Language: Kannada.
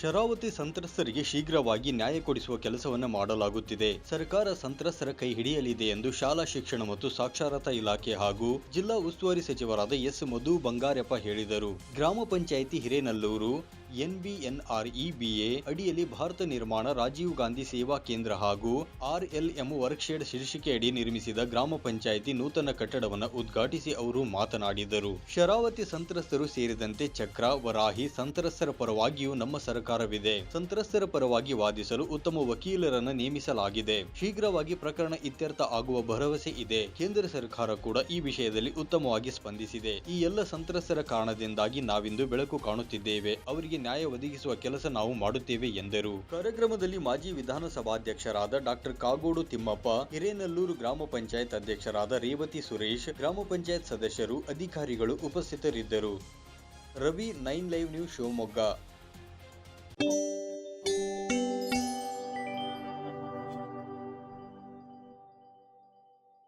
ಶರಾವತಿ ಸಂತ್ರಸ್ತರಿಗೆ ಶೀಘ್ರವಾಗಿ ನ್ಯಾಯ ಕೊಡಿಸುವ ಕೆಲಸವನ್ನು ಮಾಡಲಾಗುತ್ತಿದೆ. ಸರ್ಕಾರ ಸಂತ್ರಸ್ತರ ಕೈ ಹಿಡಿಯಲಿದೆ ಎಂದು ಶಾಲಾ ಶಿಕ್ಷಣ ಮತ್ತು ಸಾಕ್ಷರತಾ ಇಲಾಖೆ ಹಾಗೂ ಜಿಲ್ಲಾ ಉಸ್ತುವಾರಿ ಸಚಿವರಾದ ಎಸ್ ಮಧು ಬಂಗಾರಪ್ಪ ಹೇಳಿದರು. ಗ್ರಾಮ ಪಂಚಾಯಿತಿ ಹಿರೇನಲ್ಲೂರು ಎನ್ಬಿಎನ್ಆರ್ಇಬಿಎ ಅಡಿಯಲ್ಲಿ ಭಾರತ ನಿರ್ಮಾಣ ರಾಜೀವ್ ಗಾಂಧಿ ಸೇವಾ ಕೇಂದ್ರ ಹಾಗೂ ಆರ್ಎಲ್ಎಂ ವರ್ಕ್ಶೆಡ್ ಶೀರ್ಷಿಕೆ ಅಡಿ ನಿರ್ಮಿಸಿದ ಗ್ರಾಮ ಪಂಚಾಯಿತಿ ನೂತನ ಕಟ್ಟಡವನ್ನು ಉದ್ಘಾಟಿಸಿ ಅವರು ಮಾತನಾಡಿದರು. ಶರಾವತಿ ಸಂತ್ರಸ್ತರು ಸೇರಿದಂತೆ ಚಕ್ರ, ವರಾಹಿ ಸಂತ್ರಸ್ತರ ಪರವಾಗಿಯೂ ನಮ್ಮ ಸರ್ಕಾರವಿದೆ. ಸಂತ್ರಸ್ತರ ಪರವಾಗಿ ವಾದಿಸಲು ಉತ್ತಮ ವಕೀಲರನ್ನು ನೇಮಿಸಲಾಗಿದೆ. ಶೀಘ್ರವಾಗಿ ಪ್ರಕರಣ ಇತ್ಯರ್ಥ ಆಗುವ ಭರವಸೆ ಇದೆ. ಕೇಂದ್ರ ಸರ್ಕಾರ ಕೂಡ ಈ ವಿಷಯದಲ್ಲಿ ಉತ್ತಮವಾಗಿ ಸ್ಪಂದಿಸಿದೆ. ಈ ಎಲ್ಲ ಸಂತ್ರಸ್ತರ ಕಾರಣದಿಂದಾಗಿ ನಾವಿಂದು ಬೆಳಕು ಕಾಣುತ್ತಿದ್ದೇವೆ. ಅವರಿಗೆ ನ್ಯಾಯ ಒದಗಿಸುವ ಕೆಲಸ ನಾವು ಮಾಡುತ್ತೇವೆ ಎಂದರು. ಕಾರ್ಯಕ್ರಮದಲ್ಲಿ ಮಾಜಿ ವಿಧಾನಸಭಾಧ್ಯಕ್ಷರಾದ ಡಾಕ್ಟರ್ ಕಾಗೋಡು ತಿಮ್ಮಪ್ಪ, ಹಿರೇನಲ್ಲೂರು ಗ್ರಾಮ ಪಂಚಾಯತ್ ಅಧ್ಯಕ್ಷರಾದ ರೇವತಿ ಸುರೇಶ್, ಗ್ರಾಮ ಪಂಚಾಯತ್ ಸದಸ್ಯರು, ಅಧಿಕಾರಿಗಳು ಉಪಸ್ಥಿತರಿದ್ದರು. Ravi nine live news Shivamogga.